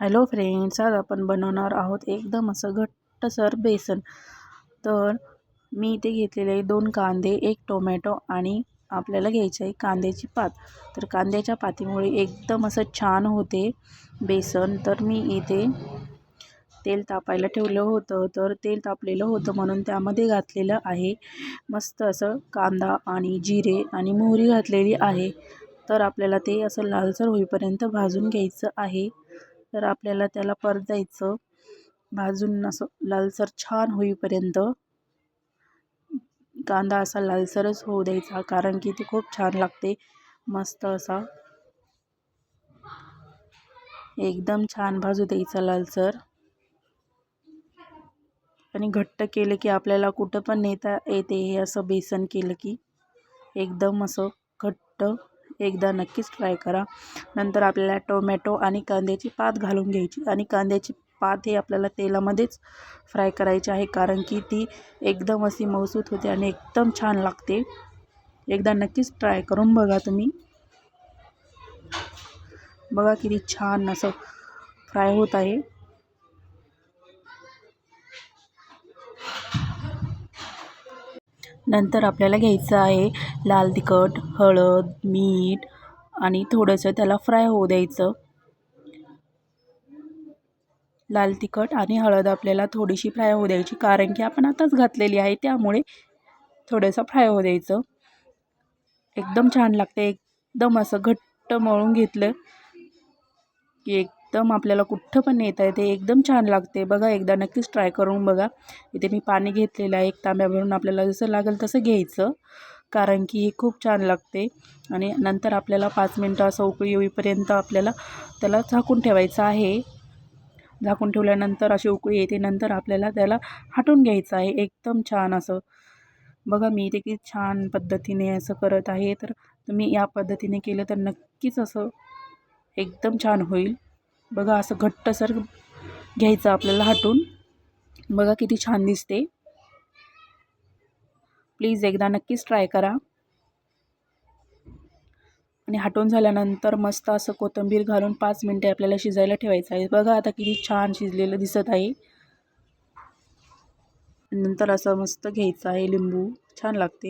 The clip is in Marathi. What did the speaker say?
हॅलो फ्रेंड्स आज आपण बनवणार आहोत एकदम असं घट्टसर बेसन. तर मी इथे घेतलेले आहे दोन कांदे एक टोमॅटो आणि आपल्याला घ्यायचं आहे कांद्याची पात. तर कांद्याच्या पातीमुळे एकदम असं छान होते बेसन. तर मी इथे तेल तापायला ठेवलं होतं. तर तेल तापलेलं होतं म्हणून त्यामध्ये घातलेलं आहे मस्त असं कांदा आणि जिरे आणि मोहरी घातलेली आहे. तर आपल्याला ते असं लालसर होईपर्यंत भाजून घ्यायचं आहे. तर आपल्याला त्याला परतायचं. भाजून असं लालसर छान होईपर्यंत कांदा असा लालसरच होऊ द्यायचा कारण की ते खूप छान लागते. मस्त असा एकदम छान भाजू द्यायचा लालसर. आणि घट्ट केलं की आपल्याला कुठं पण नेता येते हे असं बेसन केलं की एकदम असं घट्ट एकदा नक्कीच ट्राय करा. नंतर आपल्याला टोमॅटो आणि कांद्याची पात घालून घ्यायची आणि कांद्याची पात हे आपल्याला तेलामध्येच फ्राय करायची आहे कारण की ती एकदम अशी मौसूत होते आणि एकदम छान लागते. एकदा नक्कीच ट्राय करून बघा तुम्ही. बघा किती छान असं फ्राय होत आहे. नंतर आपल्याला घ्यायचं आहे लाल तिखट हळद मीठ आणि थोडंसं त्याला फ्राय होऊ द्यायचं. लाल तिखट आणि हळद आपल्याला थोडीशी फ्राय होऊ द्यायची कारण की आपण आताच घातलेली आहे त्यामुळे थोडंसं फ्राय होऊ द्यायचं. एकदम छान लागते एकदम असं घट्ट मळून घेतलं. की एकदम आपल्याला कुठं पण नेता येते एकदम छान लागते. बघा एकदा नक्कीच ट्राय करून बघा. इथे मी पाणी घेतलेलं आहे एक तांब्या भरून आपल्याला जसं लागेल तसं घ्यायचं कारण की हे खूप छान लागते. आणि नंतर आपल्याला पाच मिनटं असं उकळी येईपर्यंत आपल्याला त्याला झाकून ठेवायचं आहे. झाकून ठेवल्यानंतर अशी उकळी येते नंतर आपल्याला त्याला हटून घ्यायचं आहे. एकदम छान असं. बघा मी इथे की छान पद्धतीने असं करत आहे. तर तुम्ही या पद्धतीने केलं तर नक्कीच असं एकदम छान होईल. बघा असं घट्टसर घ्यायचं आपल्याला हटून बघा किती छान दिसते. प्लीज एकदा नक्कीच ट्राय करा. आणि हटवून झाल्यानंतर मस्त असं कोथिंबीर घालून पाच मिनटे आपल्याला शिजायला ठेवायचं आहे. बघा आता किती छान शिजलेलं दिसत आहे. नंतर असं मस्त घ्यायचं आहे लिंबू. छान लागते.